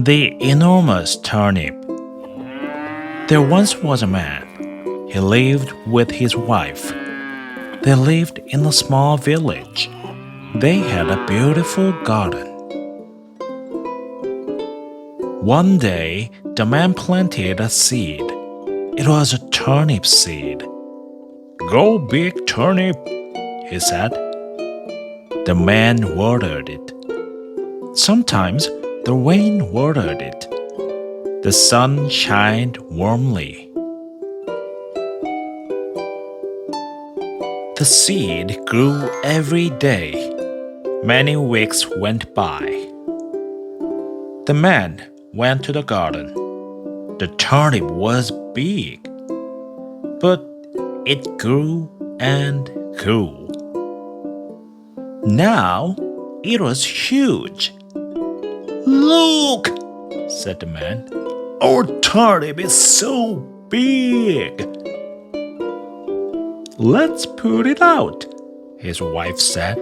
The enormous turnip. There once was a man. He lived with his wife. They lived in a small village. They had a beautiful garden. One day, the man planted a seed. It was a turnip seed. Go, big turnip, he said. The man watered it. Sometimes the rain watered it. The sun shined warmly. The seed grew every day. Many weeks went by. The man went to the garden. The turnip was big, but it grew and grew. Now it was huge. Look, said the man. Our turnip is so big. Let's put it out, his wife said.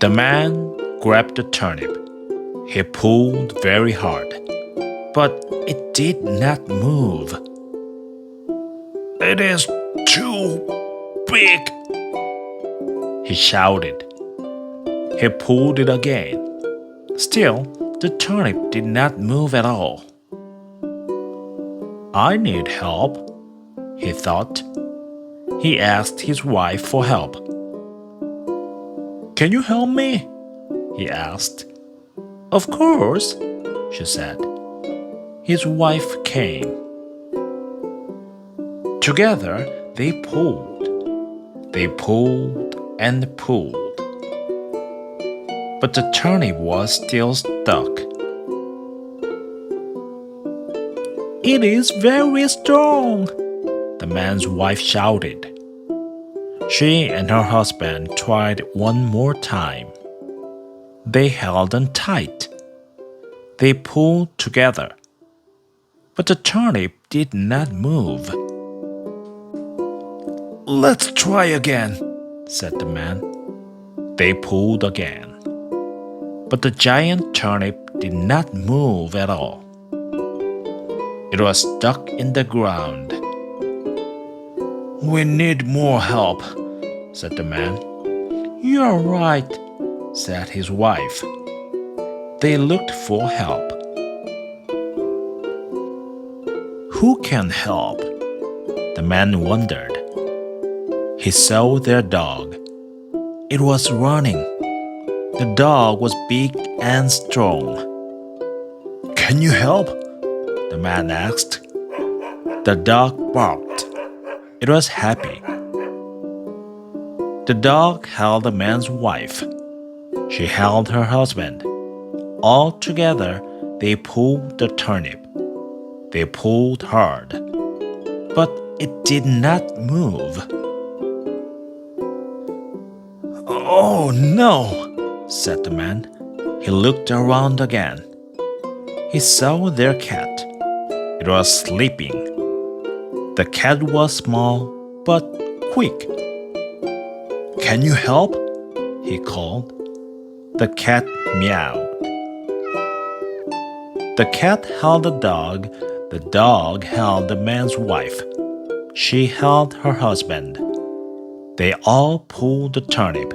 The man grabbed the turnip. He pulled very hard, but it did not move. It is too big, he shouted. He pulled it again. Still, the turnip did not move at all. I need help, he thought. He asked his wife for help. Can you help me? he asked. Of course, she said. His wife came. Together they pulled. They pulled and pulled. But the turnip was still stuck. It is very strong, the man's wife shouted. She and her husband tried one more time. They held on tight. They pulled together. But the turnip did not move. Let's try again, said the man. They pulled again. But the giant turnip did not move at all. It was stuck in the ground. We need more help, said the man. You're right, said his wife. They looked for help. Who can help? The man wondered. He saw their dog. It was running. The dog was big and strong. Can you help? The man asked. The dog barked. It was happy. The dog held the man's wife. She held her husband. All together, they pulled the turnip. They pulled hard, but it did not move. Oh no, said the man. He looked around again. He saw their cat. It was sleeping. The cat was small but quick. Can you help? he called. The cat meowed. The cat held the dog. The dog held the man's wife. She held her husband. They all pulled the turnip.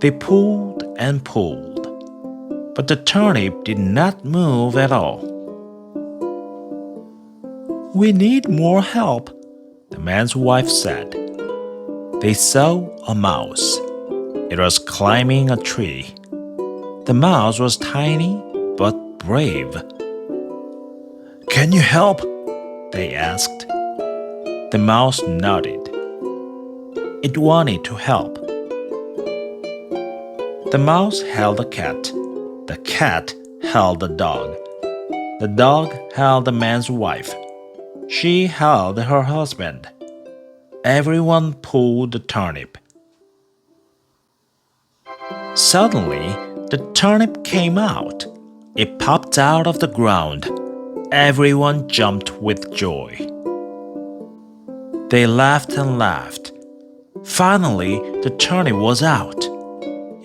They pulled and pulled. But the turnip did not move at all. We need more help, the man's wife said. They saw a mouse. It was climbing a tree. The mouse was tiny but brave. Can you help? They asked. The mouse nodded. It wanted to help. The mouse held the cat. The cat held the dog. The dog held the man's wife. She held her husband. Everyone pulled the turnip. Suddenly, the turnip came out. It popped out of the ground. Everyone jumped with joy. They laughed and laughed. Finally, the turnip was out.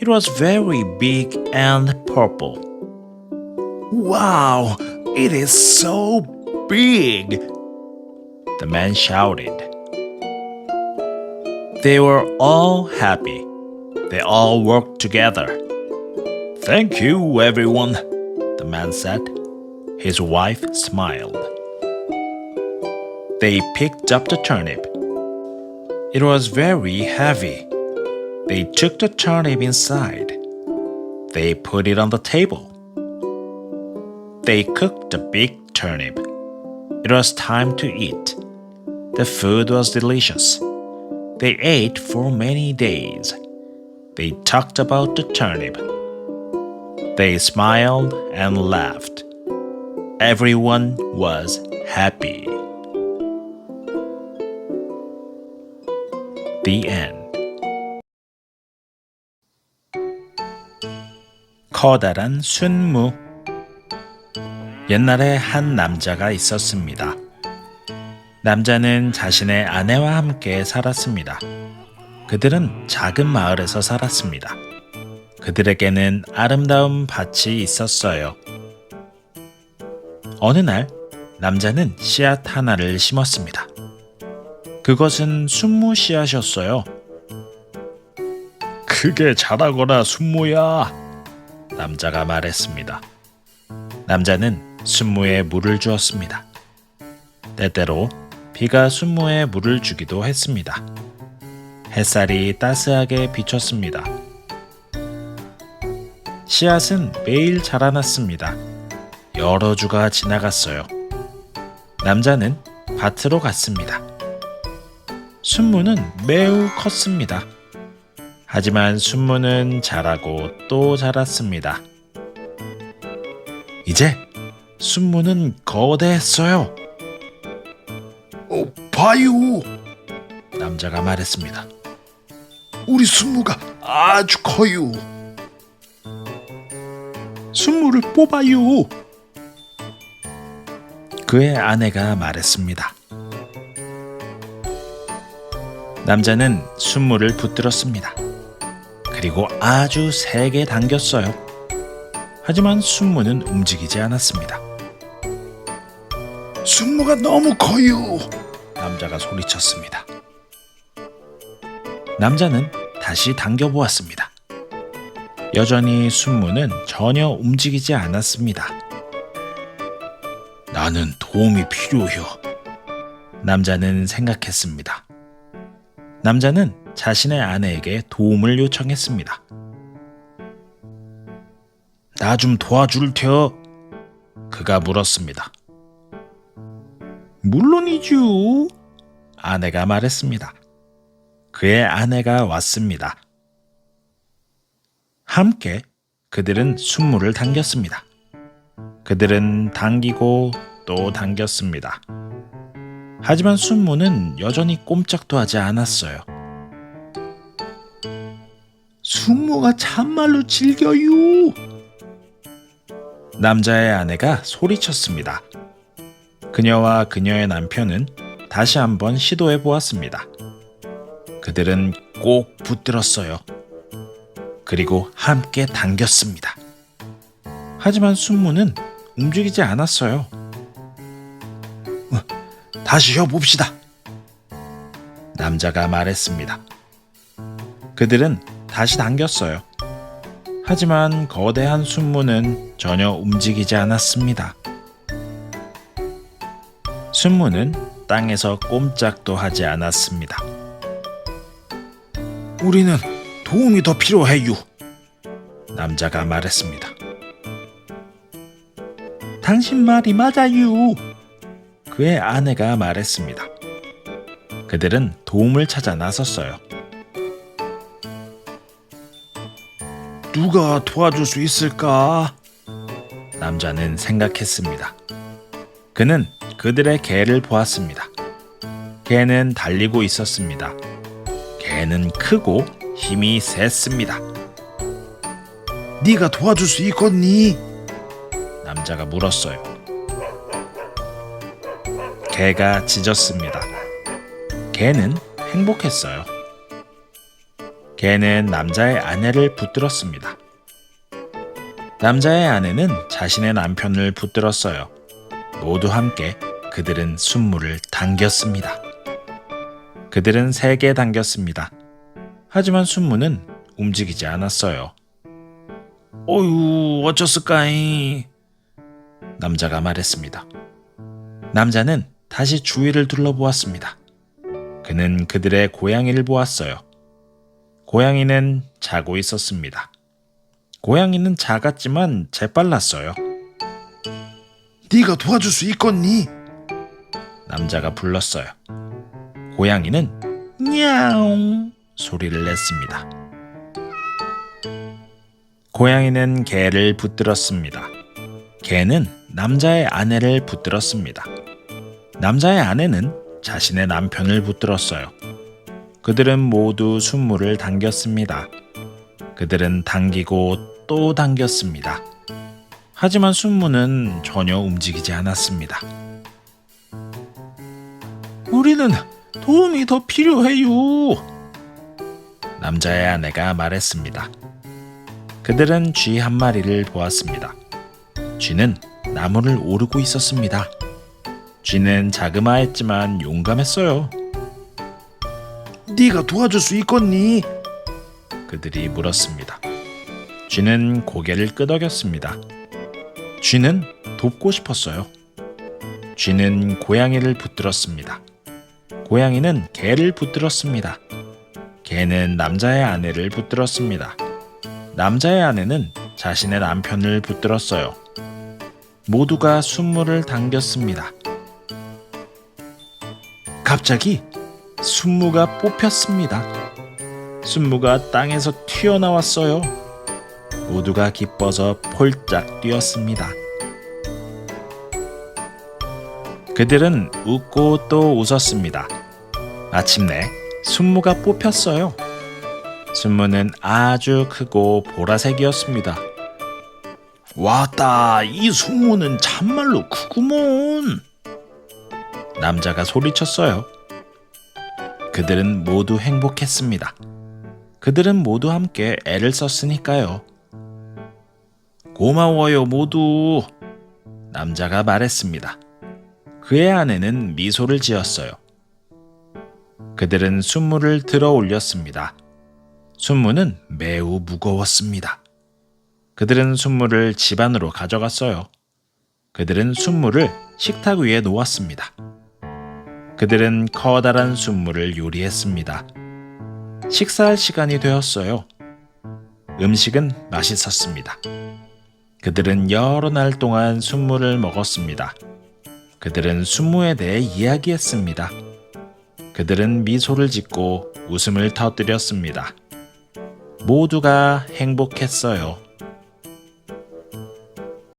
It was very big and purple. Wow, it is so big! The man shouted. They were all happy. They all worked together. Thank you, everyone, the man said. His wife smiled. They picked up the turnip. It was very heavy. They took the turnip inside. They put it on the table. They cooked the big turnip. It was time to eat. The food was delicious. They ate for many days. They talked about the turnip. They smiled and laughed. Everyone was happy. The end. 커다란 순무. 옛날에 한 남자가 있었습니다. 남자는 자신의 아내와 함께 살았습니다. 그들은 작은 마을에서 살았습니다. 그들에게는 아름다운 밭이 있었어요. 어느 날 남자는 씨앗 하나를 심었습니다. 그것은 순무 씨앗이었어요. 크게 자라거라 순무야. 남자가 말했습니다. 남자는 순무에 물을 주었습니다. 때때로 비가 순무에 물을 주기도 했습니다. 햇살이 따스하게 비쳤습니다. 씨앗은 매일 자라났습니다. 여러 주가 지나갔어요. 남자는 밭으로 갔습니다. 순무는 매우 컸습니다. 하지만 순무는 자라고 또 자랐습니다. 이제 순무는 거대했어요. 어, 봐요. 남자가 말했습니다. 우리 순무가 아주 커요. 순무를 뽑아요. 그의 아내가 말했습니다. 남자는 순무를 붙들었습니다. 그리고 아주 세게 당겼어요. 하지만 순무는 움직이지 않았습니다. 순무가 너무 커요. 남자가 소리쳤습니다. 남자는 다시 당겨보았습니다. 여전히 순무는 전혀 움직이지 않았습니다. 나는 도움이 필요해요. 남자는 생각했습니다. 남자는 자신의 아내에게 도움을 요청했습니다. 나 좀 도와줄 테요. 그가 물었습니다. 물론이죠. 아내가 말했습니다. 그의 아내가 왔습니다. 함께 그들은 순무를 당겼습니다. 그들은 당기고 또 당겼습니다. 하지만 순무는 여전히 꼼짝도 하지 않았어요. 순무가 참말로 즐겨요. 남자의 아내가 소리쳤습니다. 그녀와 그녀의 남편은 다시 한번 시도해 보았습니다. 그들은 꼭 붙들었어요. 그리고 함께 당겼습니다. 하지만 순무는 움직이지 않았어요. 어, 다시 해봅시다. 남자가 말했습니다. 그들은 다시 당겼어요. 하지만 거대한 순무는 전혀 움직이지 않았습니다. 순무는 땅에서 꼼짝도 하지 않았습니다. 우리는 도움이 더 필요해요. 남자가 말했습니다. 당신 말이 맞아요. 그의 아내가 말했습니다. 그들은 도움을 찾아 나섰어요. 누가 도와줄 수 있을까? 남자는 생각했습니다. 그는 그들의 개를 보았습니다. 개는 달리고 있었습니다. 개는 크고 힘이 셌습니다. 네가 도와줄 수 있겠니? 남자가 물었어요. 개가 짖었습니다. 개는 행복했어요. 개는 남자의 아내를 붙들었습니다. 남자의 아내는 자신의 남편을 붙들었어요. 모두 함께 그들은 순물을 당겼습니다. 그들은 세게 당겼습니다. 하지만 순무는 움직이지 않았어요. 어유 어쩌을까이 남자가 말했습니다. 남자는 다시 주위를 둘러보았습니다. 그는 그들의 고양이를 보았어요. 고양이는 자고 있었습니다. 고양이는 작았지만 재빨랐어요. 네가 도와줄 수 있겠니? 남자가 불렀어요. 고양이는 냐옹 소리를 냈습니다. 고양이는 개를 붙들었습니다. 개는 남자의 아내를 붙들었습니다. 남자의 아내는 자신의 남편을 붙들었어요. 그들은 모두 순물을 당겼습니다. 그들은 당기고 또 당겼습니다. 하지만 순무는 전혀 움직이지 않았습니다. 우리는 도움이 더 필요해요. 남자의 아내가 말했습니다. 그들은 쥐 한 마리를 보았습니다. 쥐는 나무를 오르고 있었습니다. 쥐는 자그마했지만 용감했어요. 네가 도와줄 수 있겠니? 그들이 물었습니다. 쥐는 고개를 끄덕였습니다. 쥐는 돕고 싶었어요. 쥐는 고양이를 붙들었습니다. 고양이는 개를 붙들었습니다. 개는 남자의 아내를 붙들었습니다. 남자의 아내는 자신의 남편을 붙들었어요. 모두가 순물을 당겼습니다. 갑자기 순무가 뽑혔습니다. 순무가 땅에서 튀어나왔어요. 모두가 기뻐서 폴짝 뛰었습니다. 그들은 웃고 또 웃었습니다. 마침내 순무가 뽑혔어요. 순무는 아주 크고 보라색이었습니다. 왔다, 이 순무는 참말로 크구먼. 남자가 소리쳤어요. 그들은 모두 행복했습니다. 그들은 모두 함께 애를 썼으니까요. 고마워요, 모두. 남자가 말했습니다. 그의 아내는 미소를 지었어요. 그들은 순무를 들어 올렸습니다. 순무는 매우 무거웠습니다. 그들은 순무를 집 안으로 가져갔어요. 그들은 순무를 식탁 위에 놓았습니다. 그들은 커다란 순무를 요리했습니다. 식사할 시간이 되었어요. 음식은 맛있었습니다. 그들은 여러 날 동안 순무를 먹었습니다. 그들은 순무에 대해 이야기했습니다. 그들은 미소를 짓고 웃음을 터뜨렸습니다. 모두가 행복했어요.